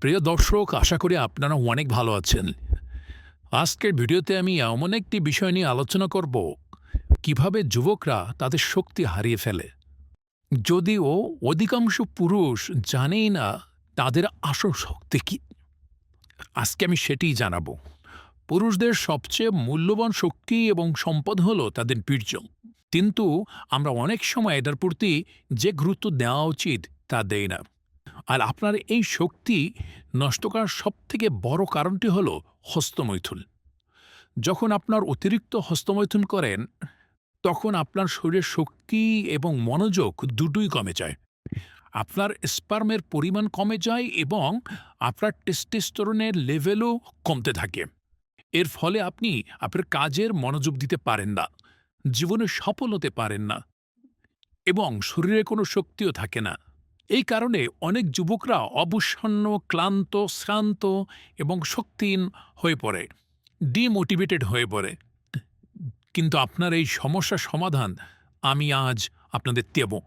প্রিয় দর্শক, আশা করি আপনারা অনেক ভালো আছেন। আজকের ভিডিওতে আমি এমন একটি বিষয় নিয়ে আলোচনা করব, কীভাবে যুবকরা তাদের শক্তি হারিয়ে ফেলে। যদিও অধিকাংশ পুরুষ জানেই না তাদের আসল শক্তি কি। আজকে আমি সেটিই জানাব। পুরুষদের সবচেয়ে মূল্যবান শক্তি এবং সম্পদ হলো তাদের বীর্য। কিন্তু আমরা অনেক সময় এটার প্রতি যে গুরুত্ব দেওয়া উচিত তা দেই না। আর আপনার এই শক্তি নষ্ট করার সবথেকে বড় কারণটি হল হস্তমৈথুন। যখন আপনার অতিরিক্ত হস্তমৈথুন করেন, তখন আপনার শরীরের শক্তি এবং মনোযোগ দুটোই কমে যায়। আপনার স্পার্মের পরিমাণ কমে যায় এবং আপনার টেস্টেস্টোরনের লেভেলও কমতে থাকে। এর ফলে আপনি আপনার কাজের মনোযোগ দিতে পারেন না, জীবনে সফল হতে পারেন না এবং শরীরে কোনো শক্তিও থাকে না। এই কারণে অনেক যুবকরা অবসন্ন, ক্লান্ত, শ্রান্ত এবং শক্তিহীন হয়ে পড়ে ডিমোটিভেটেড হয়ে পড়ে। কিন্তু আপনার এই সমস্যা সমাধান আমি আজ আপনাদের দেব।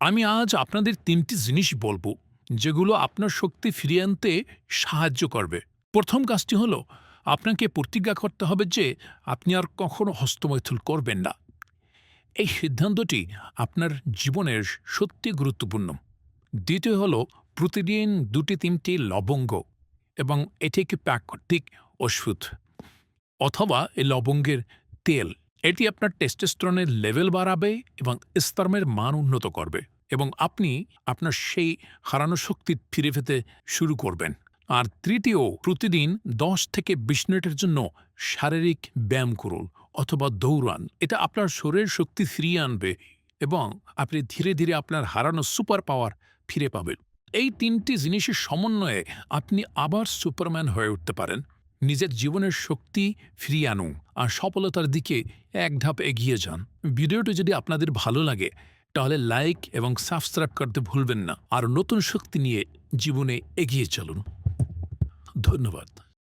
আমি আজ আপনাদের তিনটি জিনিস বলব, যেগুলো আপনার শক্তি ফিরিয়ে আনতে সাহায্য করবে। প্রথম কাজটি হলো, আপনাকে প্রতিজ্ঞা করতে হবে যে আপনি আর কখনো হস্তমৈথুল করবেন না। এই সিদ্ধান্তটি আপনার জীবনের সত্যি গুরুত্বপূর্ণ। দ্বিতীয় হল প্রতিদিন দুটি তিনটি লবঙ্গ এবং এটি একটি প্রাকৃতিক ওষুধ অথবা এই লবঙ্গের তেল। এটি আপনার টেস্টোস্টেরনের লেভেল বাড়াবে এবং স্তর্মের মান উন্নত করবে এবং আপনি আপনার সেই হারানো শক্তি ফিরে পেতে শুরু করবেন। আর তৃতীয়, প্রতিদিন দশ থেকে বিশ মিনিটের জন্য শারীরিক ব্যায়াম করুন অথবা দৌড়ান। এটা আপনার শরীরের শক্তি ফিরিয়ে আনবে এবং আপনি ধীরে ধীরে আপনার হারানো সুপার পাওয়ার ফিরে পাবেন। এই তিনটি জিনিসের সমন্বয়ে আপনি আবার সুপারম্যান হয়ে উঠতে পারেন। নিজের জীবনের শক্তি ফিরিয়ে আনুন আর সফলতার দিকে এক ধাপ এগিয়ে যান। ভিডিওটি যদি আপনাদের ভালো লাগে, তাহলে লাইক এবং সাবস্ক্রাইব করতে ভুলবেন না। আর নতুন শক্তি নিয়ে জীবনে এগিয়ে চলুন। ধন্যবাদ।